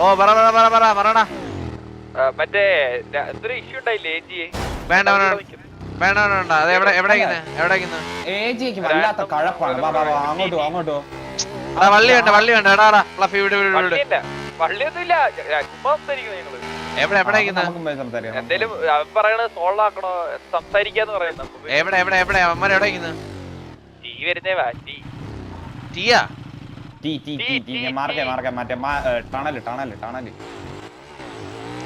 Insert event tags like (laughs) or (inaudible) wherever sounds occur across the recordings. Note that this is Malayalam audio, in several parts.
ഓ പറ പറ പറ പറ പറടാ. മറ്റേ എന്തൊരു ഇഷ്യൂ ഉണ്ടായില്ലേ ഏജി വേണ്ട വേണ്ട വേണ്ട. വേണ്ട അത് എവിടെ എവിടെ എവിടെ ഏജിക്ക് വല്ലാത്ത കഴപ്പാണ്. അങ്ങോട്ട് അങ്ങോട്ട് വള്ളി വേണ്ട വള്ളി വേണ്ട. എടാ എടാ ഫ്ലഫി വിട് വിട് വിട്. ച- ചുമ്മാ എവിടെ എവിടെ. എന്തേലും അവൻ പറയണത് സോൾവ് ആക്കണോ സംസാരിക്കാന്ന് പറയുന്നത് എവിടെ എവിടെ എവിടെ? അവന്മാർ എവിടെ ടീ വരുന്നേ വാ ടീ. ടീയാ? ടീ, ടീ, ടീ, ടീ, ഞാൻ മാർക്കെ, മാർക്കെ, മറ്റേ ടണൽ, ടണൽ, ടണൽ.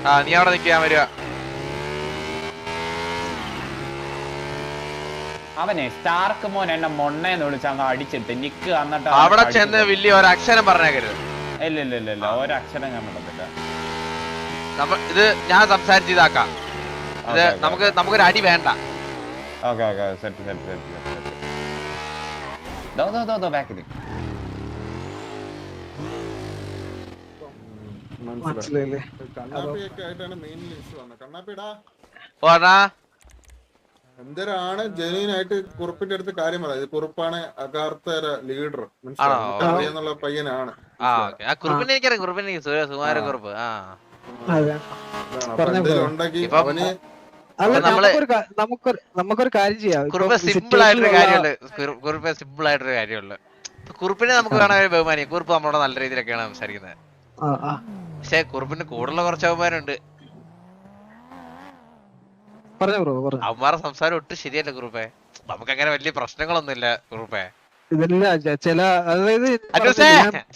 ആ നീ അവിടെ നിൽക്കാൻ വരിക. അവനെ സ്റ്റാർക്ക് മോൻ എന്നെ മൊണ്ണേന്ന് വിളിച്ച് അങ്ങ് അടിച്ചിട്ട് നിക്ക് എന്നിട്ട് അവിടെ ചെന്ന് വലിയ ഒരു അക്ഷരം പറഞ്ഞേക്കരുത്. ഇല്ല ഇല്ല ഇല്ല ഇല്ല ഒരക്ഷരം ഞാൻ നമ്മ ഇത് ഞാൻ സംസാരിച്ച് ഇതാക്കാം. ഇത് നമുക്ക് നമുക്കൊരു അടി വേണ്ട. Okay okay set set set set ദോ ദോ ദോ ദോ ബാക്കിൽ മനസ്സിലായില്ലേ കണ്ണാപ്പിയൊക്കെ ആയിട്ടാണ് മെയിൻലി ഇഷ്യൂ വന്നത്. കണ്ണാപ്പിടാ എന്തരാണ് കുറുപ്പിന്റെ അടുത്ത് കാര്യം പറയാം കുറുപ്പാണ് അകാർത്ത ലീഡർ എന്നുള്ള അറിയാന്നുള്ള പയ്യനാണ്. നമുക്കൊരു കാര്യം ചെയ്യാം. സിമ്പിൾ ആയിട്ടൊരു കാര്യമുണ്ട് കുറുപ്പ് സിമ്പിൾ ആയിട്ടൊരു കാര്യമുള്ളു. കുറിപ്പിനെ നമുക്ക് കാണാൻ ബഹുമാനിക്കും. കുറുപ്പ് നമ്മളോട് നല്ല രീതിയിലൊക്കെയാണ് സംസാരിക്കുന്നത്. ആ, ആ. പക്ഷെ കുറുപ്പിന് കൂടുതലുള്ള കുറച്ച് അവന്മാരുണ്ട്. അവന്മാരെ സംസാരം ഒട്ടും ശരിയല്ല കുറുപ്പേ. നമുക്ക് അങ്ങനെ വലിയ പ്രശ്നങ്ങളൊന്നുമില്ല കുറുപ്പേ. ഇതല്ല ചില അതായത്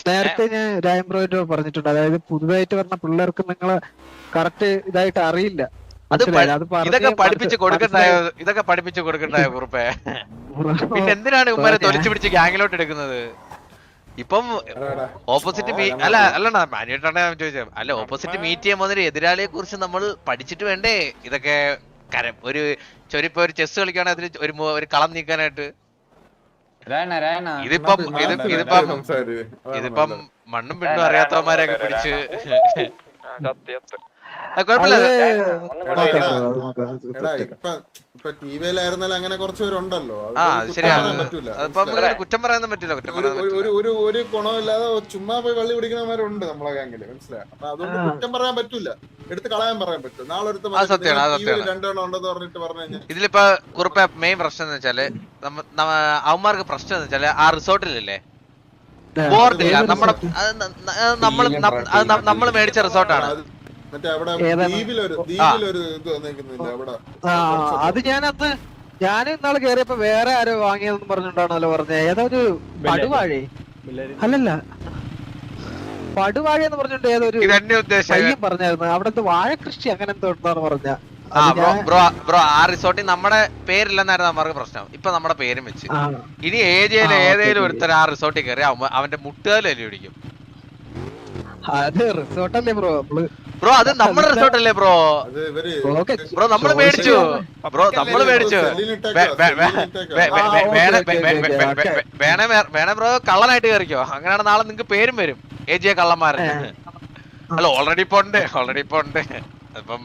നേരത്തെ ഞാൻ രായം പറഞ്ഞിട്ടുണ്ട്. അതായത് പുതുതായിട്ട് വരുന്ന പിള്ളേർക്ക് നിങ്ങളെ കറക്റ്റ് ഇതായിട്ട് അറിയില്ല. ഇതൊക്കെ പഠിപ്പിച്ച് കൊടുക്കണ്ടായോ? ഇതൊക്കെ പഠിപ്പിച്ച് കൊടുക്കണ്ടായോ കുറുപ്പേ. പിന്നെ എന്തിനാണ് ഉമ്മാരെ തൊലിച്ചു പിടിച്ച് ഗാങ്ങിലോട്ട് എടുക്കുന്നത്? ഇപ്പം ഓപ്പോസിറ്റ് മീ അല്ല അല്ലണ്ണ മാനുവേട്ടാണ് ഞാൻ ചോദിച്ചത്. അല്ല ഓപ്പോസിറ്റ് മീറ്റ് ചെയ്യാൻ പോകുന്ന എതിരാളിയെ കുറിച്ച് നമ്മൾ പഠിച്ചിട്ട് വേണ്ടേ? ഇതൊക്കെ കരം ഒരു ചൊരിപ്പോ ഒരു ചെസ് കളിക്കുകയാണെങ്കിൽ അതിൽ ഒരു ഒരു കളം നീക്കാനായിട്ട്. ഇതിപ്പം ഇതിപ്പം ഇതിപ്പം. മണ്ണും പിണ്ണും അറിയാത്തവന്മാരെയൊക്കെ പിടിച്ച് കുഴപ്പമില്ല. ഇപ്പൊ ടി വിയിലായിരുന്നാലും അങ്ങനെ കുറച്ച് പേരുണ്ടല്ലോ ആ അതൊന്നും അത് കുറ്റം പറയാൻ പറ്റൂല. കുറ്റം പറയാനൊന്നും പറ്റില്ല കുറ്റം ഒരു ഒരു- ഒരു ഗുണമില്ലാതെ ചുമ്മാ പോയി വള്ളി പിടിക്കുന്നവരുണ്ട് നമ്മളെ ഗാംഗിൽ മനസ്സിലായോ? അപ്പൊ അതുകൊണ്ട് കുറ്റം പറയാൻ പറ്റൂല. എടുത്ത് കളയാൻ പറയാൻ പറ്റും നാളെ സത്യമാണ്, സത്യമാണ്. രണ്ടെണ്ണം ഉണ്ടെന്ന് പറഞ്ഞിട്ട് പറഞ്ഞു കഴിഞ്ഞാൽ ഇതിലിപ്പോ കുറിപ്പ മെയിൻ പ്രശ്നം എന്ന് വെച്ചാൽ അവന്മാർക്ക് പ്രശ്നം എന്ന് വെച്ചാൽ ആ റിസോർട്ടിലല്ലേ? ബോർഡില്ല നമ്മളെ നമ്മൾ നമ്മൾ മേടിച്ച റിസോർട്ടാണ്. അത് ഞാനത് ഞാൻ ഇന്നാൾ കേറിയപ്പോ വേറെ ആരോ വാങ്ങിയതെന്ന് പറഞ്ഞിട്ടുണ്ടാണല്ലോ പറഞ്ഞത് ഏതൊരു പടുവാഴേ? അല്ലല്ല. പടുവാഴ എന്ന് പറഞ്ഞിട്ട് ഏതൊരു ശൈലം പയ്യൻ പറഞ്ഞായിരുന്നു. അവിടുത്തെ വാഴ കൃഷി അങ്ങനെ എന്തോ ഉണ്ടെന്ന് പറഞ്ഞ ആ ബ്രോ ബ്രോ ബ്രോ ആ റിസോർട്ടിൽ നമ്മുടെ പേരില്ലെന്നായിരുന്നു നമ്മൾക്ക് പ്രശ്നം. ഇപ്പൊ നമ്മുടെ പേരും വെച്ച്. ഇനി ഏരിയയിൽ ഏതെങ്കിലും ഏതേലും ഒരുത്തർ ആ റിസോർട്ടിൽ കയറി അവൻ- അവന്റെ മുട്ടുകാലും അല്ലേ പിടിക്കും? അത് റിസോർട്ടല്ലേ ബ്രോ നമ്മൾ? ബ്രോ അത് നമ്മുടെ റിസോർട്ട് അല്ലേ ബ്രോ അത് ഇവർ ഓക്കേ. ബ്രോ നമ്മൾ മേടിച്ചു. ബ്രോ നമ്മൾ മേടിച്ചു. വേണേ ബ്രോ കള്ളനായിട്ട് കയറിക്കോ അങ്ങനെയാണ് നാളെ നിങ്ങക്ക് പേരും വരും. എ ജി കള്ളന്മാരൻ അല്ല ഓൾറെഡി ഇപ്പൊ ഉണ്ട് ഓൾറെഡി ഇപ്പൊ ഉണ്ട്. അപ്പം.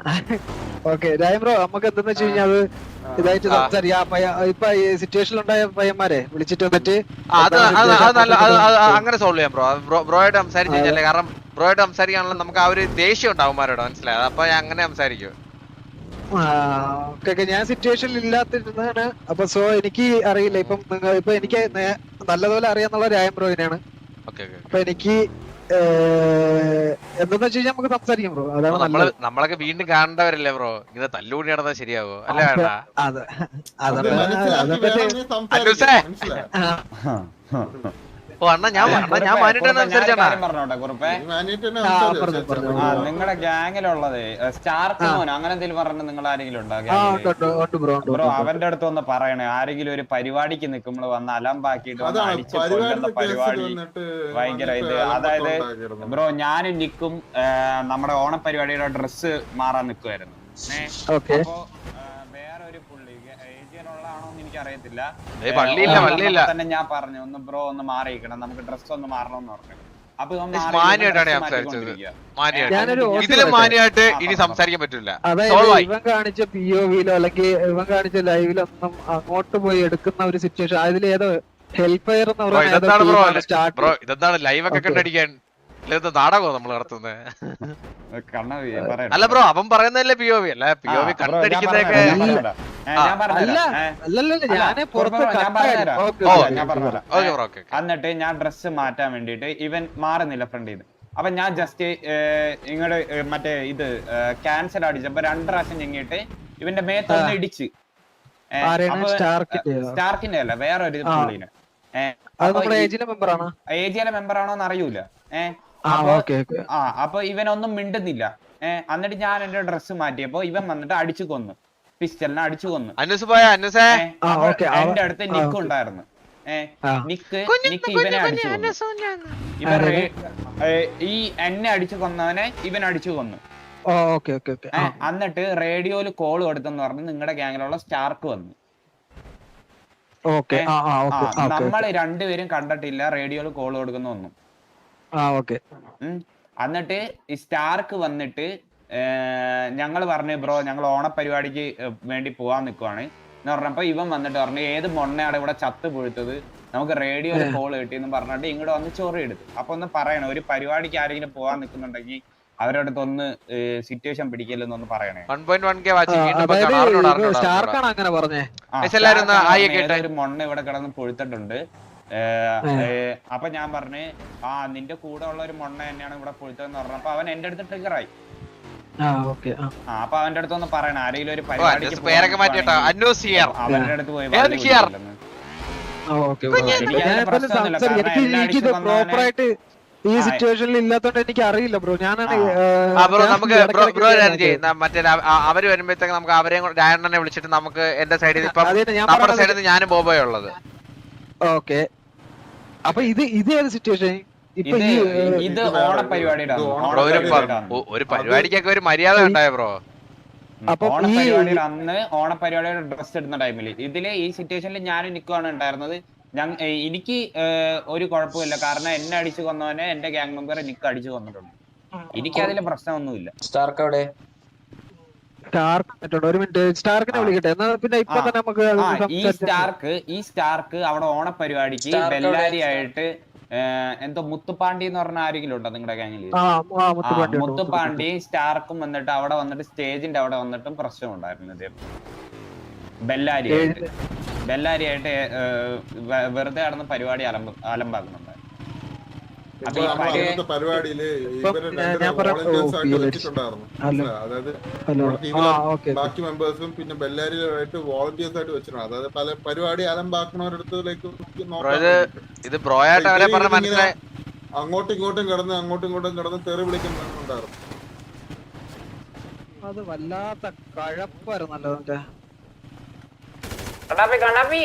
(laughs) ഓക്കെ ബ്രോ നമുക്ക് എന്തെന്ന് വെച്ച് കഴിഞ്ഞാൽ അത് ഇതായിട്ട്. സംസാരിക്കാം ഇപ്പൊ ഈ പയ്യന്മാരെ വിളിച്ചിട്ട് വന്നിട്ട് അങ്ങനെ സോൾവ് ചെയ്യാം ബ്രോ ബ്രോ ബ്രോയായിട്ട് സംസാരിച്ചു കഴിഞ്ഞാലേ കാരണം ബ്രോയായിട്ട് സംസാരിക്കാനുള്ള നമുക്ക് ആ ഒരു ദേഷ്യം ഉണ്ടാവും മാരോട് മനസ്സിലായത് അപ്പൊ ഞാൻ അങ്ങനെ സംസാരിക്കും. ഓക്കേ. ഞാൻ സിറ്റുവേഷൻ ഇല്ലാത്തിരുന്നതാണ്. അപ്പൊ സോ എനിക്ക് അറിയില്ല. ഇപ്പം ഇപ്പൊ എനിക്ക് നല്ലതുപോലെ അറിയാന്നുള്ള രായം ബ്രോയിനാണ് അപ്പൊ എനിക്ക് എന്തെന്ന് വെച്ച് കഴിഞ്ഞാൽ നമുക്ക് സംസാരിക്കാം ബ്രോ അതാണ് നമ്മൾ നമ്മളൊക്കെ വീണ്ടും കാണേണ്ടവരല്ലേ ബ്രോ ഇത് തല്ലുകൂടി നടന്നാൽ ശരിയാവോ? അല്ലേ അതെ. വേണ്ട അതെ. അതെ അതെ ഓ അണ്ണാ ഞാൻ അണ്ണാ ഞാൻ മാനിട്ടാണ് അനുസരിച്ചാണ് പറഞ്ഞോട്ടെ കുറുപ്പേ? നിങ്ങളുടെ ഗ്യാങ്ങിലുള്ളത് സ്റ്റാർക്ക് മോൻ അങ്ങനെ എന്തെങ്കിലും പറഞ്ഞു നിങ്ങൾ ആരെങ്കിലും ഉണ്ടോ ബ്രോ. അവന്റെ അടുത്ത് ഒന്ന് പറയണേ ആരെങ്കിലും ഒരു പരിപാടിക്ക് നിൽക്കുമ്പോൾ വന്ന് അലമ്പാക്കിയിട്ട് വന്ന് അടിച്ചു കൊല്ലുന്ന പരിപാടി പരിപാടി. വന്നിട്ട് ഭയങ്കര ഇത്. അതായത് ബ്രോ ഞാനും നിക്കും നമ്മുടെ ഓണപരിപാടിയുടെ ഡ്രസ്സ് മാറാൻ നിൽക്കുമായിരുന്നു ഓക്കെ. അപ്പോ ആ, വേറെ ഒരു പുള്ളി ഏജിയനുള്ളതാണോ എന്ന് എനിക്ക് അറിയത്തില്ല. പള്ളിയില്ല പള്ളിയില്ല. തന്നെ ഞാൻ പറഞ്ഞു ഒന്ന് ബ്രോ ഒന്ന് മാറിയിരിക്കണം നമുക്ക് ഡ്രസ് ഒന്ന് മാറണം എന്ന് പറഞ്ഞു ഇതിലും പറയട്ടെ. ഇനി സംസാരിക്കാൻ പറ്റില്ല. അതായത് ഇവൻ കാണിച്ച പി ഒ വിയിലോ അല്ലെങ്കിൽ ഇവൻ കാണിച്ച ലൈവിലൊന്നും അങ്ങോട്ട് പോയി എടുക്കുന്ന ഒരു സിറ്റുവേഷൻ അതിൽ ഏതോ ബ്രോ ഇതെന്താണ് ലൈവ് ഒക്കെ കണ്ടടിക്കാൻ? നാടകമോ നമ്മൾ നടത്തുന്നത്. അല്ല ബ്രോ അവൻ പറയുന്നതല്ലേ പി ഒ വി അല്ല പി ഒ വി കണ്ടടിക്കുന്നതൊക്കെ എന്നിട്ട് ഞാൻ ഡ്രസ്സ് മാറ്റാൻ വേണ്ടിട്ട് ഇവൻ മാറുന്നില്ല ഫ്രണ്ട് ചെയ്ത്. അപ്പൊ ഞാൻ ജസ്റ്റ് ഇങ്ങോട്ട് മറ്റേ ഇത് ക്യാൻസർ അടിച്ചപ്പോ രണ്ട് പ്രാവശ്യം ഞെങ്ങിയിട്ട് ഇവന്റെ മേത്തൊന്ന് ആ. ഇടിച്ച്. സ്റ്റാർക്കിന്റെ അല്ല വേറെ ഒരു ഏജിയിലെ പുള്ളിനെ മെമ്പർ ആണോ? ഏജിയുടെ മെമ്പർ ആണോന്ന് അറിയൂല. ഏഹ് ആ അപ്പൊ ഇവനൊന്നും മിണ്ടുന്നില്ല. ഏഹ് എന്നിട്ട് ഞാൻ എന്റെ ഡ്രസ്സ് മാറ്റിയപ്പോ ഇവൻ വന്നിട്ട് അടിച്ചു കൊന്നു. പിസ്റ്റലിനെ അടിച്ചു കൊന്നു. അന്നൂസ് പോയ? അന്നൂസേ? ആ, ഓക്കേ, അവ- എന്റെ അടുത്ത് നിക്ക് ഉണ്ടായിരുന്നു. നിക്ക് നിക്ക് ഇവനെ അടിച്ചു കൊന്നു. ഈ എന്നെ അടിച്ചു കൊന്നവനെ ഇവൻ അടിച്ചു കൊന്നു. ഓ ഓക്കെ ഓക്കെ ഓക്കെ. ഏ, എന്നിട്ട് റേഡിയോയിൽ കോൾ കൊടുത്തെന്ന് പറഞ്ഞ് നിങ്ങളുടെ ഗ്യാങ്ങിലുള്ള സ്റ്റാർക്ക് വന്നു. ഓക്കെ ആ ആ ആ ഓക്കെ ഓക്കെ. നമ്മൾ രണ്ടുപേരും കണ്ടിട്ടില്ല റേഡിയോയിൽ കോൾ കൊടുക്കുന്ന ഒന്നും. ആ ഓക്കെ. ഉം. എന്നിട്ട് ഈ സ്റ്റാർക്ക് വന്നിട്ട് ഞങ്ങൾ പറഞ്ഞു ബ്രോ ഞങ്ങൾ ഓണപ്പരിപാടിക്ക് വേണ്ടി പോവാൻ നിൽക്കുവാണ് എന്ന് പറഞ്ഞപ്പോൾ ഇവൻ വന്നിട്ട് പറഞ്ഞു ഏത് മൊണ്ണയാണ് ഇവിടെ ചത്ത് പൊഴുത്തത് നമുക്ക് റേഡിയോയിൽ കോൾ കിട്ടിയെന്ന് പറഞ്ഞിട്ട് ഇങ്ങോട്ട് വന്ന് ചൊറി എടുത്തു. അപ്പൊ ഒന്ന് പറയണം ഒരു പരിപാടിക്ക് ആരെങ്കിലും പോവാൻ നിൽക്കുന്നുണ്ടെങ്കിൽ അവരോട് അടുത്ത് ഒന്ന് സിറ്റുവേഷൻ പിടിക്കില്ലെന്നൊന്ന് പറയണേ. ഒരു മൊണ്ണ ഇവിടെ കിടന്ന് പൊഴുത്തിട്ടുണ്ട്. അപ്പൊ ഞാൻ പറഞ്ഞു ആ നിന്റെ കൂടെ ഉള്ള ഒരു മൊണ്ണ തന്നെയാണ് ഇവിടെ പൊഴുത്തതെന്ന് പറഞ്ഞപ്പോ അവൻ എന്റെ അടുത്ത് ട്രിഗറായി അപ്പൊ അവന്റെ അടുത്ത് ഒന്ന് പറയണം. ആരെങ്കിലും ഒരു പരിപാടിക്ക് പേരൊക്കെ മാറ്റിട്ടോ അന്നൂസ് ഹിയർ അവന്റെ അടുത്ത് പോയി ഈ സിറ്റുവേഷനിൽ ഇല്ലാത്തോണ്ട് എനിക്ക് അറിയില്ല ബ്രോ ഞാനാണ് ആ. ബ്രോ നമുക്ക് ബ്രോ ബ്രോ ഞാൻ മറ്റേ അവർ വരുമ്പോഴത്തേക്ക് നമുക്ക് അവരെയും ഡയണ്ണനെ വിളിച്ചിട്ട് നമുക്ക് എന്റെ സൈഡിൽ ഇപ്പം നമ്മുടെ സൈഡിൽ നിന്ന് ഞാനും ബോബോയുള്ളത് ഓക്കെ. അപ്പൊ ഇത് ഇത് ഏത് സിറ്റുവേഷൻ ഇത് അന്ന്. ബ്രോ ഒരു പരിപാടിക്കൊക്കെ ഒരു മര്യാദ ഉണ്ടായ ബ്രോ? ഓണപരിപാടിയുടെ അന്ന് ഓണപരിപാടിയുടെ ഡ്രസ് ഇടുന്ന ടൈമിൽ ഇതിൽ ഈ സിറ്റുവേഷനിൽ ഞാനും നിൽക്കുകയാണ് ഉണ്ടായിരുന്നത്. എനിക്ക് ഒരു കുഴപ്പമില്ല കാരണം എന്നെ അടിച്ചു കൊന്നവനെ എന്റെ ഗ്യാങ് മെമ്പറെ നിക്ക് അടിച്ചു കൊന്നിട്ടുണ്ട്. എനിക്ക് അതിൽ പ്രശ്നമൊന്നുമില്ല. സ്റ്റാർക്ക് അവിടെ സ്റ്റാർക്ക് ഒരു മിനിറ്റ്. സ്റ്റാർക്കിനെ വിളിക്കട്ടെ. എന്നാ പിന്നെ ഇപ്പൊ തന്നെ നമുക്ക് ഈ സ്റ്റാർക്ക് ഈ സ്റ്റാർക്ക് അവിടെ ഓണപരിപാടിക്ക് ബെല്ലാരി ആയിട്ട് എന്തോ മുത്തുപാണ്ടി എന്ന് പറഞ്ഞ ആരെങ്കിലും ഉണ്ടോ നിങ്ങളുടെ ഗാങ്ങിൽ മുത്തുപാണ്ടി സ്റ്റാർക്കും വന്നിട്ട് അവിടെ വന്നിട്ട് സ്റ്റേജിന്റെ അവിടെ വന്നിട്ടും പ്രശ്നം ഉണ്ടായിരുന്നു ഇതേ. ബെല്ലാരി ബെല്ലാരി ആയിട്ട് വെറുതെ നടന്ന് പരിപാടി അലമ്പ അലമ്പാക്കുന്നുണ്ടായിരുന്നു അപ്പൊ ഇപ്പൊ ഈ നമ്മൾ പരി- അന്നത്തെ പരിപാടിയിൽ? അതായത് ബാക്കി മെമ്പേഴ്സും പിന്നെ ബെല്ലാരിയിലായിട്ട് വോളണ്ടിയേഴ്സ് ആയിട്ട് വെച്ചിട്ടുണ്ട്. അതായത് പല പരിപാടി പറഞ്ഞ മനസ്സിലായി. അങ്ങോട്ടും ഇങ്ങോട്ടും കിടന്ന് അങ്ങോട്ടും ഇങ്ങോട്ടും കിടന്ന് തെറി വിളിക്കുന്നുണ്ടായിരുന്നു അത് വല്ലാത്ത കഴപ്പായിരുന്നല്ലോ അതിന്റെ? കണ്ണാപ്പി കണ്ണാപ്പി.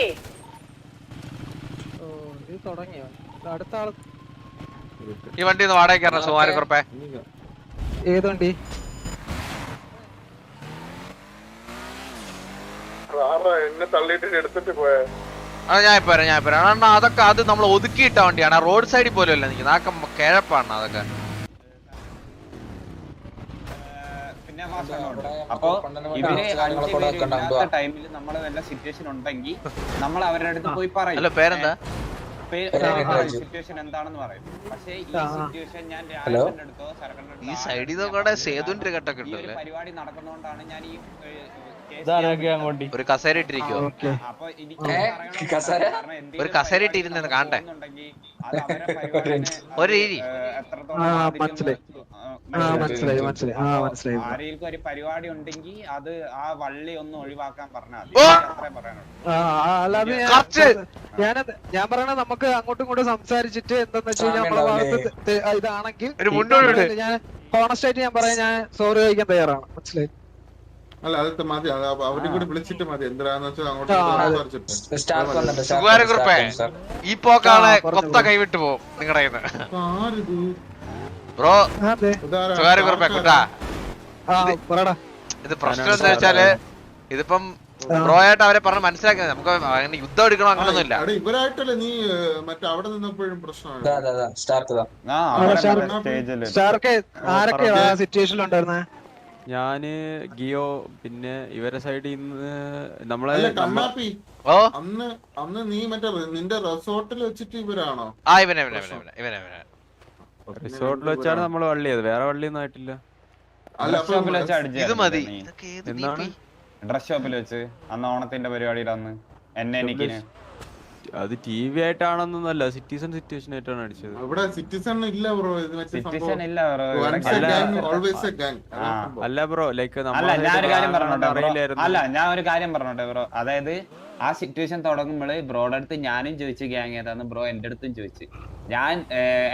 ഓ ഇത് തുടങ്ങിയോ? അടുത്ത ആൾ ഈ വണ്ടി ഒന്ന് വാടക കയറണം സുമാരക്കുറപ്പേ ഏത് വണ്ടി? എന്നെ തള്ളിയിട്ട് എടുത്തിട്ട് പോയ. അത് ഞാൻ ഇപ്പൊ വരാം ഞാൻ ഇപ്പൊ വരാം. കാരണം അതൊക്കെ അത് നമ്മൾ ഒതുക്കിയിട്ട വണ്ടിയാണ്. റോഡ് സൈഡിൽ പോലും അല്ല നിൽക്കുന്നത്. ആക്ക കിഴപ്പാണ് അതൊക്കെ. അപ്പൊ ഇവർ ടൈമിൽ നമ്മളെ വല്ല സിറ്റുവേഷൻ ഉണ്ടെങ്കിൽ നമ്മൾ അവരുടെ അടുത്ത് പോയി പറയും. പേരെന്താ? സിറ്റുവേഷൻ എന്താണെന്ന് പറയും പക്ഷേ ഈ. സിറ്റുവേഷൻ ഞാൻ? രാജന്റെ അടുത്തോ സരക്കന്റെ അടുത്തോ ഈ സൈഡിൽ. സേതുവിന്റെ കെട്ടൊക്കെ പരിപാടി നടക്കുന്നതുകൊണ്ടാണ് ഞാൻ ഈ ഒരു കസേര ഇട്ടിരിക്കോ ഒരു കസേര പരിപാടി ഇട്ടിരുന്ന് നടന്നു കാണട്ടെ. ഒരു രീതി. ആരെങ്കിലും ഒരു പരിപാടി ഉണ്ടെങ്കിൽ അത് ആ വള്ളി ഒന്ന് ഒഴിവാക്കാൻ പറഞ്ഞാൽ ഞാൻ- കറക്റ്റ്. ഞാനത് ഞാൻ പറയണ നമുക്ക് അങ്ങോട്ടും ഇങ്ങോട്ടും സംസാരിച്ചിട്ട് എന്താന്ന് വെച്ച് കഴിഞ്ഞാൽ നമ്മളെ ഭാഗത്ത് ഇതാണെങ്കിൽ ഞാൻ ഹോണസ്റ്റ് ആയിട്ട് ഞാൻ പറയാം ഞാൻ സോറി ചോദിക്കാൻ തയ്യാറാണ്. മനസ്സിലായി? അല്ല അത് മതി. അത് അവരും കൂടി വിളിച്ചിട്ട് മതി. എന്തിനാന്ന് വെച്ചാൽ അങ്ങോട്ട് ഈ പോക്കാണ് കൊത്ത. കൈവിട്ട് പോവും നിങ്ങളുടെ കയ്യിൽ ബ്രോ? സുകാര്യക്കുറപ്പേ കുട്ടാ ആ പറടാ. ഇത് പ്രശ്നം എന്താ വെച്ചാൽ ഇതിപ്പം ബ്രോ ആയിട്ട് അവരെ പറഞ്ഞ് മനസ്സിലാക്കുന്നത് നമുക്ക് അങ്ങനെ യുദ്ധം എടുക്കണം അങ്ങനൊന്നുമില്ല. ഇവരായിട്ടല്ലേ നീ മറ്റേ അവിടെ നിന്നപ്പോഴും പ്രശ്നമാണ് ഞാൻ ഗിയോ പിന്നെ ഇവരെ സൈഡിൽ നിന്ന് നമ്മളെ കണ്ണാപ്പി അന്ന് അന്ന് നീ മറ്റേ നിന്റെ റിസോർട്ടിൽ വെച്ചിട്ട് ഇവരാണോ? ആ ഇവനെ ഇവനെ ഇവനെ ഇവനെ ഇവനെ ഇവനെ. റിസോർട്ടിൽ വെച്ചാണ് നമ്മൾ വള്ളിയത്. വേറെ വള്ളി ഒന്നും ആയിട്ടില്ല. അല്ല ഡ്രസ് ഷോപ്പിൽ അപ്പൊ വെച്ച് ഇത് മതി? ഡ്രസ് ഷോപ്പിൽ വെച്ച് അന്ന് ഓണത്തിന്റെ പരിപാടിയിൽ അന്ന് എന്നെ എനിക്കിന് അത് ടി വി ആയിട്ടാണെന്നല്ല സിറ്റിസൺ സിറ്റുവേഷൻ ആയിട്ടാണ് അടിച്ചത്. ഇവിടെ സിറ്റിസൺ ഇല്ല ബ്രോ ഇത് മറ്റേ സിറ്റിസൺ ഇല്ല ബ്രോ ഇവിടെ എ ഗാങ് അല്ല. ബ്രോ ലൈക്ക് അല്ല ഞാൻ ഒരു കാര്യം പറഞ്ഞോട്ടെ അല്ല ഞാൻ ഒരു കാര്യം പറഞ്ഞോട്ടെ ബ്രോ അതായത് ആ സിറ്റുവേഷൻ തുടങ്ങുമ്പോൾ ബ്രോയുടെ അടുത്ത് ഞാനും ചോദിച്ചു ഗ്യാങ് ഏതാന്ന് ബ്രോ എന്റെ അടുത്തും ചോദിച്ചു. ഞാൻ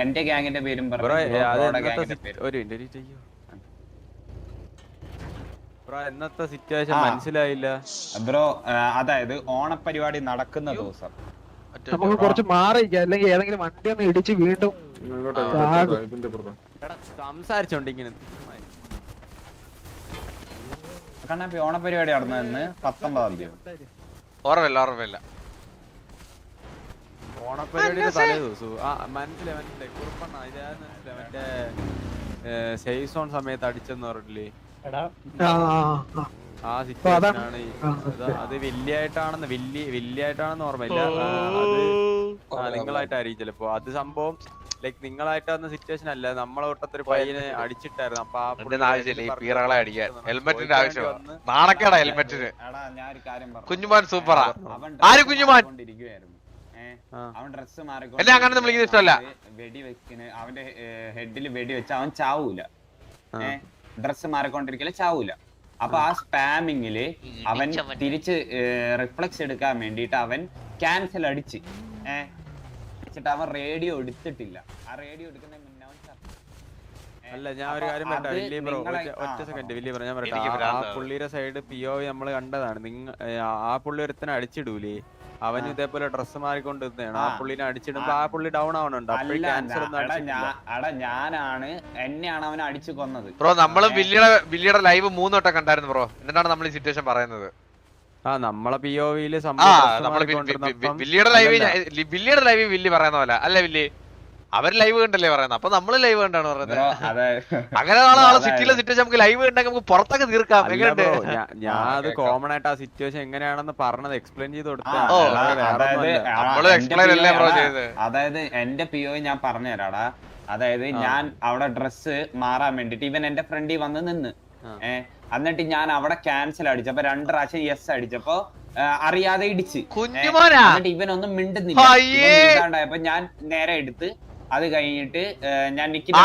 എന്റെ ഗ്യാങ്ങിന്റെ പേരും പറഞ്ഞു എന്നത്തെ സിറ്റുവേഷൻ മനസ്സിലായില്ല. ബ്രോ അതായത് ഓണപരിപാടി നടക്കുന്ന ദിവസം. നമുക്ക് കുറച്ച് മാറിയിരിക്കാം. അല്ലെങ്കിൽ ഏതെങ്കിലും വണ്ടി ഒന്ന് ഇടിച്ച് വീണ്ടും സംസാരിച്ചോണ്ട് ഇങ്ങനെ കണ്ണാപ്പി ഓണപരിപാടി നടന്നതെന്ന് പത്തൊമ്പതാം തീയതി. ഓർമ്മയില്ല ഓർമ്മയില്ല ഓണപ്പരിപാടിയുടെ തലേ ദിവസവും. ആ മനസ്സിലായി മനസ്സിലായി. കുറുപ്പണ്ണ ഇതായിരുന്നു മനസ്സിലായി. മറ്റേ സേഫ് സോൺ സമയത്ത് അടിച്ചെന്ന് പറഞ്ഞില്ലേ ആ. സിറ്റുവേഷൻ ആണ് അത് വലിയായിട്ടാണെന്ന് വലിയ വലിയായിട്ടാണെന്ന് ഓർമ്മയില്ല. ആ, അത് നിങ്ങളായിട്ടായിരിക്കും ചിലപ്പോ. അത് സംഭവം ലൈക്ക് നിങ്ങളായിട്ട് വന്ന സിറ്റുവേഷൻ അല്ല. നമ്മളെ തൊട്ടത്തൊരു പയ്യനെ അടിച്ചിട്ടായിരുന്നു. അപ്പൊ ആ പുള്ളി ആവശ്യമില്ല ഈ പറഞ്ഞ് പീറകളെ അടിക്കാൻ. ഹെൽമെറ്റിന്റെ ആവശ്യം ആവശ്യമാണ് വന്ന് നാണക്കേടാ ഹെൽമെറ്റിന് എടാ ഞാൻ ഒരു കാര്യം പറഞ്ഞു കുഞ്ഞുമോൻ സൂപ്പറാ. ആര് കുഞ്ഞുമാൻ. അവൻ ഡ്രസ് എന്നെ അങ്ങനെ വിളിക്കുന്ന ഇഷ്ടമല്ല. വെടി വെക്കിന് അവന്റെ ഹെഡിൽ വെടി വെച്ച് അവൻ ചാവൂല. ഡ്രസ് മാറിക്കൊണ്ടിരിക്കൽ ചാവൂല. അപ്പൊ ആ സ്പാമിങ്ങിൽ അവൻ തിരിച്ച് റിഫ്ലക്സ് എടുക്കാൻ വേണ്ടിട്ട് അവൻ ക്യാൻസൽ അടിച്ച്. ഏഹ് അവൻ റേഡിയോ എടുത്തിട്ടില്ല. ആ റേഡിയോ എടുക്കുന്ന മുന്നേ അവൻ അല്ല ഞാൻ ഒരു കാര്യം പറയട്ടെ അത് വലിയ ബ്രോ ഒറ്റ സെക്കൻഡ് പറഞ്ഞോ. വലിയ ബ്രോ ഞാൻ പറയട്ടെ. ആ- ആ പുള്ളിയുടെ സൈഡ് പി ഒ നമ്മൾ കണ്ടതാണ്. നിങ്ങ ആ പുള്ളി ഒരുത്തനെ അടിച്ചിടൂലേ? അവൻ ഇതേപോലെ ഡ്രസ്സ് മാറിക്കൊണ്ടിരുന്നതാണ് ആ ആ. പുള്ളിനെ അടിച്ചിടുമ്പോ ആ. പുള്ളി ഡൗൺ ആവണുണ്ട് ക്യാൻസർ ഞാനാണ് എന്നെയാണ് അവൻ അടിച്ചു കൊന്നത്. ബ്രോ നമ്മൾ. വില്ലിയുടെ വില്ലിയുടെ ലൈവ് മൂന്ന് വട്ടം കണ്ടായിരുന്നു ബ്രോ. എന്നിട്ടാണ് നമ്മൾ ഈ സിറ്റുവേഷൻ പറയുന്നത്? ആ നമ്മളെ പി ഒ വിയിൽ വില്ലിയുടെ ലൈവ്. വില്ലിയുടെ ലൈവ് വില്ലി പറയുന്ന പോലെ. അല്ലേ വില്ലി? അവർ ലൈവ് കണ്ടല്ലേ പറയുന്നത്. അപ്പൊ നമ്മൾ ലൈവ് കണ്ടാണ് പറയുന്നത്. അതെ അങ്ങനെ നാളെ സിറ്റിയിലെ സിറ്റുവേഷൻ നമുക്ക് ലൈവ് കണ്ടെങ്കിൽ നമുക്ക് പുറത്തൊക്കെ തീർക്കാം. എങ്ങനെയുണ്ട്? ഞാൻ ഞാൻ അത് കോമൺ ആയിട്ട് ആ സിറ്റുവേഷൻ എങ്ങനെയാണെന്ന് പറഞ്ഞത് എക്സ്പ്ലെയിൻ ചെയ്ത് കൊടുത്തു. അതായത് നമ്മൾ എന്റെ explain ബ്രോ ചെയ്തത്? അതായത് എന്റെ പി ഒ ഞാൻ പറഞ്ഞുതരാടാ. അതായത് ഞാൻ അവിടെ ഡ്രസ്സ് മാറാൻ വേണ്ടിട്ട് ഇവൻ എന്റെ ഫ്രണ്ടിൽ വന്ന് നിന്ന്. ഏഹ് ഏ എന്നിട്ട് ഞാൻ അവിടെ ക്യാൻസൽ അടിച്ചപ്പോ രണ്ട് പ്രാവശ്യം യെസ് അടിച്ചപ്പോ അറിയാതെ ഇടിച്ച്. ഇവനൊന്നും മിണ്ടുന്നില്ല. അയ്യേ. ഇവൻ മിണ്ടാണ്ടായപ്പോ ഞാൻ നേരെ എടുത്ത് അത് കഴിഞ്ഞിട്ട് ഞാൻ നിക്കിന്റെ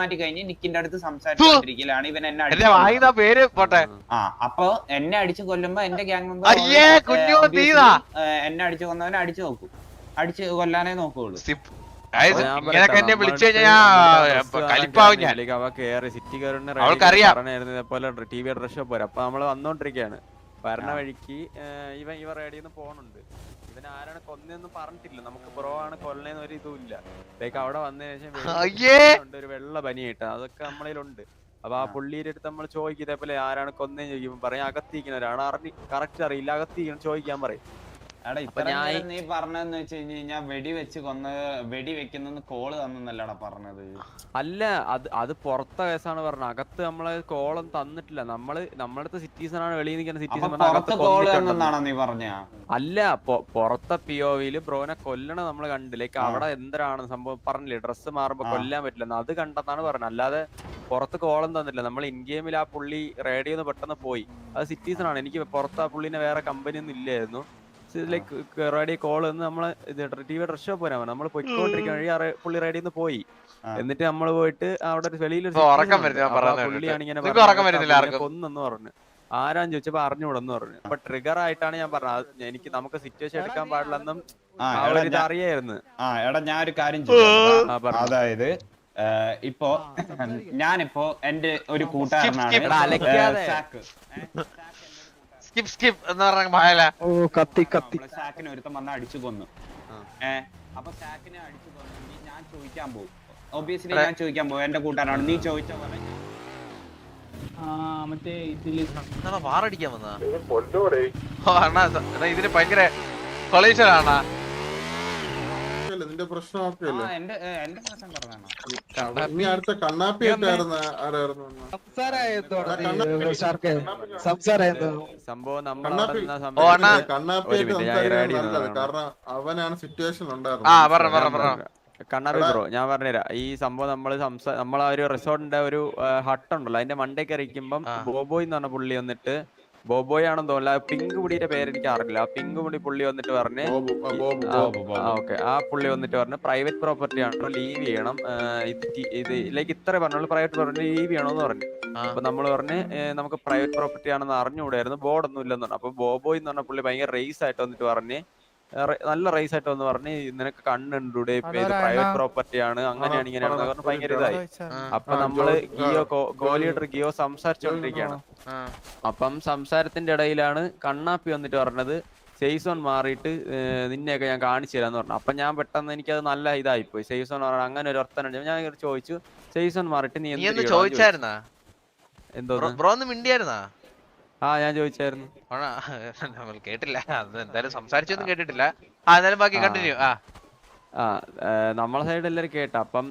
മാറ്റി കഴിഞ്ഞ് നിക്കിന്റെ അടുത്ത് സംസാരിച്ചുകൊണ്ടിരിക്കലാണ് ഇവൻ എന്നെ പേര് പോട്ടെ. ആ അപ്പൊ എന്നെ അടിച്ചു കൊല്ലുമ്പോ എന്റെ ഗ്യാങ് മെമ്പർ അയ്യേ, കുഞ്ഞു തീതാ. എന്നെ അടിച്ചു കൊന്നവനെ അടിച്ചു നോക്കും. അടിച്ചു കൊല്ലാനേ നോക്കുള്ളൂ. പറയട്ടെ, എന്നെ വിളിച്ചു കഴിഞ്ഞാൽ കലിപ്പാവും ഞാൻ. അവൾക്കറിയാം. ഇതേപോലെ ടി വി ഡ്രസ് പോരാ. വരെ അപ്പൊ നമ്മൾ വന്നോണ്ടിരിക്കയാണ്. വരണ വഴിക്ക് ഇവൻ ഇവ റേഡിന്ന് പോണുണ്ട്. ഇവൻ ആരാണ് കൊന്നെന്ന് പറഞ്ഞിട്ടില്ല. നമുക്ക് ബ്രോ ആണ് കൊല്ലേന്ന് ഒരു ഇതും ഇല്ല. ലൈക്ക് അവിടെ വന്നതിന് ശേഷം അയ്യേ. ഉണ്ട്, ഒരു വെള്ള പനിയായിട്ട് അതൊക്കെ നമ്മളിലുണ്ട്. അപ്പൊ ആ പുള്ളിയുടെ അടുത്ത് നമ്മൾ ചോദിക്കും ഇതേപോലെ ആരാണ് കൊന്നേന്ന് ചോദിക്കുമ്പോൾ പറയും അകത്തിരിക്കുന്നവരാണ് അറിഞ്ഞ് കറക്റ്റ് അറിയില്ല അകത്തിരിക്കണം ചോദിക്കാൻ പറയും. എടാ ഇത്ര നീ വെച്ച് കഴിഞ്ഞാൽ വെടി വെച്ച് കൊന്ന വെടി വെക്കുന്ന കോൾ തന്നല്ലടാ പറഞ്ഞത്. അല്ല അത് അത് പുറത്തെ കേസാണ് പറഞ്ഞത്. അകത്ത് നമ്മളെ കോളം തന്നിട്ടില്ല. നമ്മൾ നമ്മളടുത്ത് സിറ്റീസൺ ആണ് വെളിയിൽ നിൽക്കുന്ന സിറ്റീസൺ നീ പറഞ്ഞ? അല്ല പുറത്ത പി ഒ വിയിൽ ബ്രോനെ കൊല്ലണ നമ്മൾ കണ്ടില്ലേക്ക്. അവിടെ എന്തരാണ് സംഭവം പറഞ്ഞില്ലേ? ഡ്രസ്സ് മാറുമ്പോ കൊല്ലാൻ പറ്റില്ല. അത് കണ്ടെന്നാണ് പറഞ്ഞത്. അല്ലാതെ പുറത്ത് കോളം തന്നില്ല നമ്മൾ ഇൻ ഗെയിമിൽ ആ പുള്ളി റേഡിയോന്ന് പെട്ടെന്ന് പോയി. അത് സിറ്റീസൺ ആണ്. എനിക്ക് പുറത്ത് ആ പുള്ളിനെ വേറെ കമ്പനി ഒന്നും ഇല്ലായിരുന്നു. ലൈക്ക് റേഡിയോ കോൾ എന്ന് നമ്മൾ ടി വി ഡ്രസ് ഷോപ്പ് വരാൻ നമ്മൾ പൊയ്ക്കൊണ്ടിരിക്കുന്ന വഴി പുള്ളി റേഡിയോ പോയി. എന്നിട്ട് നമ്മൾ പോയിട്ട് അവിടെ ഒരു വെളിയിൽ ഇപ്പൊ വരുന്നു ഞാൻ പറയുന്നത് പുള്ളിയാണ് ഇങ്ങനെ? കൊന്നെന്ന് പറഞ്ഞു. ആരാന്ന് ചോദിച്ചപ്പോ അറിഞ്ഞൂടെന്ന് പറഞ്ഞു. അപ്പൊ ട്രിഗർ ആയിട്ടാണ് ഞാൻ പറഞ്ഞത്. എനിക്ക് നമുക്ക് സിറ്റുവേഷൻ എടുക്കാൻ പാടില്ലെന്നും ആ ആ എടാ ഇത് ഞാൻ- അറിയായിരുന്നു. ആ എടാ ഞാൻ ഒരു കാര്യം. അതായത് ഇപ്പോ ഞാനിപ്പോ എന്റെ ഒരു കൂട്ടുകാരനാണ് സ്കിപ്പ് സ്കിപ്പ് എന്ന് പറഞ്ഞ മായല ഓ കത്തി കത്തി. സാക്കിനെ ഒരുത്തൻ വന്ന് അടിച്ചു കൊന്നു. ഏ അപ്പൊ സാക്കിനെ അടിച്ചു കൊന്നെങ്കിൽ ഞാൻ ചോദിക്കാൻ പോകും. ഒബിയസ്ലി ഞാൻ ചോദിക്കാൻ പോകും. എന്റെ കൂട്ടുകാരാണ് നീ ചോദിച്ച പോലെ ഇതിന് ഭയങ്കര കൊളീഷനാണ് നിന്റെ പ്രശ്നമൊക്കെ എന്റെ എന്റെ പ്രശ്നം പറഞ്ഞാണോ? ഇനി അടുത്ത കണ്ണാപ്പി ആയിട്ടായിരുന്നു ആരായിരുന്നു. കാരണം അവനാണ് സിറ്റുവേഷൻ ആ ഉണ്ടായിരുന്നത് കണ്ണാപ്പി ബ്രോ ഞാൻ പറഞ്ഞുതരാം. ഈ സംഭവം നമ്മൾ സംസാ നമ്മൾ ആ ഒരു റിസോർട്ടിന്റെ ഒരു ഹട്ട് ഉണ്ടല്ലോ. അതിന്റെ മണ്ടേക്ക് ഇരിക്കുമ്പം ആ. ബോബോയ് എന്ന് പറഞ്ഞ പുള്ളി വന്നിട്ട് ബോബോയ് ആണെന്ന് തോന്നില്ല ആ പിങ്ക് പുടിയുടെ പേര് എനിക്ക് അറിയില്ല. ആ പിങ്ക് പുടി പുള്ളി വന്നിട്ട് പറഞ്ഞ് ഓക്കെ. ആ പുള്ളി വന്നിട്ട് പറഞ്ഞ് പ്രൈവറ്റ് പ്രോപ്പർട്ടി ആണോ ലീവ് ചെയ്യണം ഇത് ലൈക്ക് ഇത്ര പറഞ്ഞോളൂ പ്രൈവറ്റ് പ്രോപ്പർട്ടി ലീവ് ചെയ്യണമെന്ന് പറഞ്ഞു. അപ്പൊ നമ്മൾ പറഞ്ഞ് നമുക്ക് പ്രൈവറ്റ് പ്രോപ്പർട്ടി ആണെന്ന് അറിഞ്ഞുകൂടായിരുന്നു. ബോർഡ് ഒന്നും ഇല്ലെന്ന് പറഞ്ഞു. അപ്പൊ ബോബോയ് എന്ന് പറഞ്ഞ പുള്ളി ഭയങ്കര റേസ് ആയിട്ട് വന്നിട്ട് പറഞ്ഞ് നല്ല റേസ് ആയിട്ട് വന്ന് പറഞ്ഞ് നിനക്ക് കണ്ണുണ്ടൂടെ ഇപ്പൊ ഇത് പ്രൈവറ്റ് പ്രോപ്പർട്ടി ആണ്. അങ്ങനെയാണ് ഇങ്ങനെയാണ് പറഞ്ഞ് ഭയങ്കര ഇതായി. അപ്പൊ നമ്മൾ ഗിയോ ഗോലിയുടെ ഗിയോ സംസാരിച്ചുകൊണ്ടിരിക്കുകയാണ്. അപ്പം സംസാരത്തിന്റെ ഇടയിലാണ് കണ്ണാപ്പി വന്നിട്ട് പറഞ്ഞത് സെയ്സോൺ മാറിയിട്ട് നിന്നെയൊക്കെ ഞാൻ കാണിച്ചു തരാന്ന് പറഞ്ഞു. അപ്പൊ ഞാൻ പെട്ടെന്ന് എനിക്കത് നല്ല ഇതായിപ്പോയി. സെയ്സോൺ പറഞ്ഞ അങ്ങനെ ഒരു അർത്ഥം ഞാൻ ഇങ്ങനെ ചോദിച്ചു സെയ്സോൺ മാറിയിട്ട് നീ നീ എന്ത്. ചോദിച്ചായിരുന്നാ? എന്തോ ബ്രോ ഒന്ന് മിണ്ടിയായിരുന്നാ? ആ ഞാൻ ചോദിച്ചായിരുന്നു. ആണോ? (laughs) നമ്മൾ കേട്ടില്ല. എന്തായാലും സംസാരിച്ചൊന്നും കേട്ടിട്ടില്ല. ആ എന്തായാലും ബാക്കി കണ്ടിന്യൂ ആ. ആ നമ്മളെ സൈഡ് എല്ലാരും കേട്ട. അപ്പം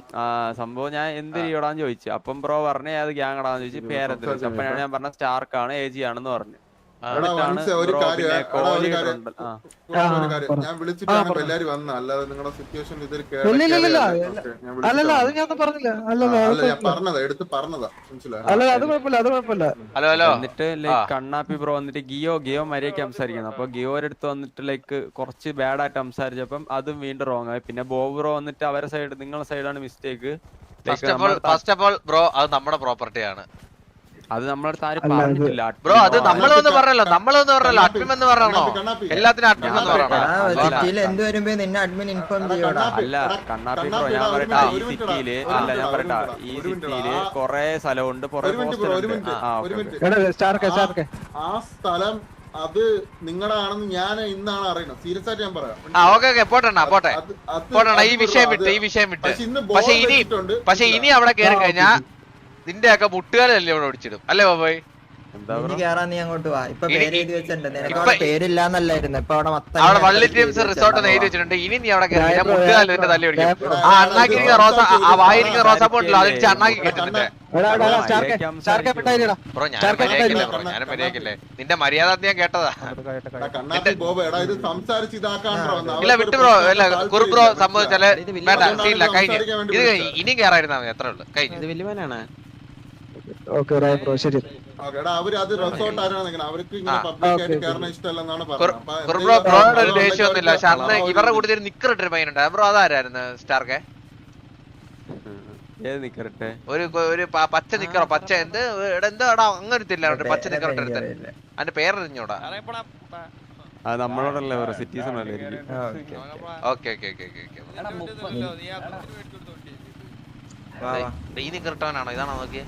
സംഭവം ഞാൻ എന്ത് ചെയ്യടാന്ന് ചോദിച്ചു. അപ്പം ബ്രോ പറഞ്ഞേ അത് ഗ്യാങ് ഇടാന്ന് ചോദിച്ചു പേരെന്ത് ചോദിച്ചു. അപ്പൊ ഞാൻ പറഞ്ഞ സ്റ്റാർക്കാണ് എ ജി ആണെന്ന് പറഞ്ഞു. ഒരു കാര്യം ഞാൻ വിളിച്ചിട്ടാണ് ഇപ്പൊ എല്ലാരും വന്ന അല്ലാതെ നിങ്ങളുടെ സിറ്റുവേഷൻ അല്ലല്ല അത്. ഞാൻ പറഞ്ഞില്ല. അല്ലല്ല ഞാൻ പറഞ്ഞതാ എടുത്ത് പറഞ്ഞതാ. മനസ്സിലായോ? അല്ല അത് കുഴപ്പമില്ല അത് കുഴപ്പമില്ല. Hello hello. എന്നിട്ട് ലൈക്ക് കണ്ണാപ്പി ബ്രോ വന്നിട്ട് ഗിയോ ഗിയോ മര്യാദയ്ക്ക് സംസാരിക്കുന്നു. അപ്പൊ ഗിയോയുടെ അടുത്ത് വന്നിട്ട് ലൈക്ക് കുറച്ച് ബാഡ് ആയിട്ട് സംസാരിച്ചപ്പം അതും വീണ്ടും റോങ് ആയി. പിന്നെ ബോ ബ്രോ വന്നിട്ട് അവരെ സൈഡ് നിങ്ങളുടെ സൈഡാണ് mistake first of all first of all bro അത് നമ്മുടെ പ്രോപ്പർട്ടിയാണ് അത് നമ്മളെ അടുത്ത് ആരും പറഞ്ഞിട്ടില്ല. ബ്രോ അത് നമ്മൾ നമ്മളൊന്ന് പറഞ്ഞല്ലോ നമ്മളൊന്ന് പറഞ്ഞല്ലോ അഡ്മിൻ എന്ന് പറയണോ. എല്ലാത്തിനും അഡ്മിൻ എന്ന് പറയണോ എന്ത് വരുമ്പോ നിന്നെ അഡ്മിൻ ഇൻഫോം ചെയ്യോടാ. അല്ല കണ്ണാപ്പി ബ്രോ ഞാൻ പറയട്ടെ. ഈ സിറ്റിയിൽ അല്ല ഞാൻ പറയട്ടെ. ഈ സിറ്റിയിൽ കൊറേ സ്ഥലമുണ്ട് കൊറേ ഒരു മിനിറ്റ് ഹോസ്റ്റൽ ഒരു മിനിറ്റ് ആ ഒരു മിനിറ്റ്. എടാ സ്റ്റാർക്കെ ആ- കേ ആ സ്ഥലം അത് നിങ്ങളാണെന്ന് ഞാൻ ഇന്നാണ് അറിയണം സീരിയസ് ആയിട്ട് ഞാൻ പറയാം. ആ ഓക്കെ ഓക്കെ പോട്ടെ അണ്ണാ, പോട്ടെ. അത്- അത് പോട്ടെ അണ്ണാ, ഈ വിഷയം വിട്ട് ഈ വിഷയം വിട്ട്. പക്ഷെ ഇനി. പക്ഷെ ഇനി അവിടെ കയറി കഴിഞ്ഞാ നിന്റെ ഒക്കെ മുട്ടുകാലല്ലേ ഇവിടെ ഓടിച്ചിടും. അല്ലേ ബാബോയ് അവിടെ വള്ളി ടീംസ് റിസോർട്ട് വെച്ചിട്ടുണ്ടാവും. എഴുതി വെച്ചിട്ടുണ്ട്. ഇനി നീ അവിടെ കയറി ഞാൻ നിന്റെ തല്ലി എടാ, ആ അണ്ണാക്കിരിക്കുന്ന റോസ ആ വായിരിക്കുന്ന അണ്ണാക്കി ബ്രോ ഞാൻ മര്യാദക്കില്ലേ ബ്രോ. ഞാൻ മര്യാദക്കില്ലേ നിന്റെ മര്യാദ അത് ഞാൻ കേട്ടതാ. ഇല്ല വിട്ടു ബ്രോ. അല്ല കുറു ബ്രോ സംഭവിച്ചാൽ വേണ്ട സീനില്ല കഴിഞ്ഞു. ഇത് ഇനി കയറായിരുന്നാ മതി അത്രേ ഉള്ളൂ. കഴിഞ്ഞു. ഓക്കെ റൈ ബ്രോ ശരി. ഓക്കേ, എടാ അവർ അത് റിസോർട്ട് ആരാണ് നിൽക്കുന്നത് അവർക്ക് ഇങ്ങനെ ആ. പബ്ലിക് ആയിട്ട് ഓക്കേ, കയറണ ഇഷ്ടമല്ലെന്നാണ് കുർ- പറഞ്ഞത് അപ്പൊ കുർ ബ്രോ ബ്രോയുടെ ഒരു ദേഷ്യമൊന്നുമില്ല പക്ഷെ അന്ന് ഇവരുടെ കൂട്ടത്തിൽ നിക്കറിട്ടൊരു പയ്യനുണ്ട്. ബ്രോ അതാരായിരുന്നു സ്റ്റാർക്കെ ഒരു ഒരു പച്ച നിക്കറോ? പച്ച എന്ത്? എടാ, എന്തോ എടാ അങ്ങനെ ഒരു ഒരു പച്ച നിക്കറിട്ട് എനിക്കറിയില്ല. അതിന്റെ പേരറിഞ്ഞൂടാ. നമ്മളോടല്ല സിറ്റിസൺ അല്ലേ okay, okay okay. Okay okay. ഈ നിക്കറിട്ടവനാണോ? ഇതാണോ നോക്കിയേ?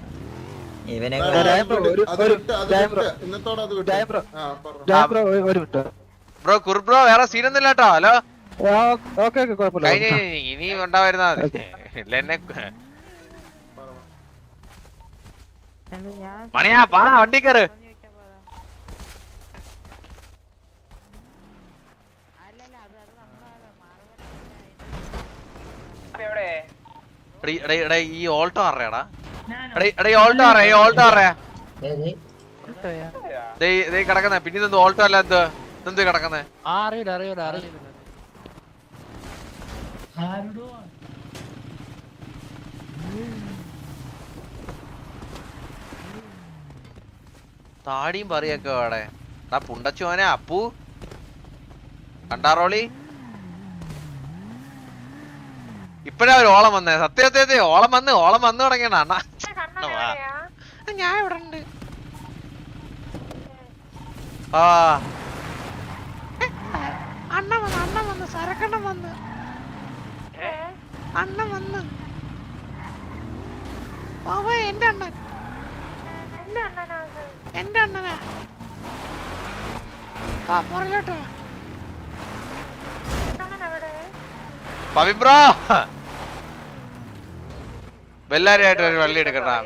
ഇവനെ ബ്രോ, ഒരു- അത് ഒരു- വിട്ട്, അത് രായ ബ്രോ. ഇന്നത്തോടെ അത് വിട്ട്. രായ ബ്രോ. ആ, പറഞ്ഞോ. ബ്രോ ഒരു- ഒരു ബ്രോ കുർ ബ്രോ വേറെ സീനൊന്നുമില്ല കേട്ടോ. ഹലോ. ഇനി ഇല്ല എന്നെ മണിയാ പാ വണ്ടി കയറ് എടീ, എടീ, എടീ, ഈ ഓൾട്ടോ അറിയാടാ കിടക്കുന്നേ. പിന്നെ ഓൾട്ടോ അല്ല എന്ത്? കിടക്കുന്നേ? അറിയില്ല അറിയില്ല അറിയില്ല താടിയും പറയൊക്കെ അവിടെ പുണ്ടച്ചോനെ അപ്പു. കണ്ടാറോളി ഇപ്പഴാ ഒരു ഓളം വന്നേ. സത്യ സത്യത്തെ ഓളം വന്ന് ഓളം വന്നു തുടങ്ങിയാണ് അണ്ണാ. ഞാൻ ഇവിടെ ഉണ്ട്. ആ. അണ്ണ വന്ന് അണ്ണ വന്ന് സരക്കണ്ണം വന്ന്. അണ്ണ വന്ന്. അവ എന്റെ അണ്ണൻ. എന്റെ അണ്ണനാ ആ പുറകിലോട്ട് പവിബ്രോ ബെല്ലാരിയായിട്ട് ഒരു വള്ളി എടുക്കട്ടാ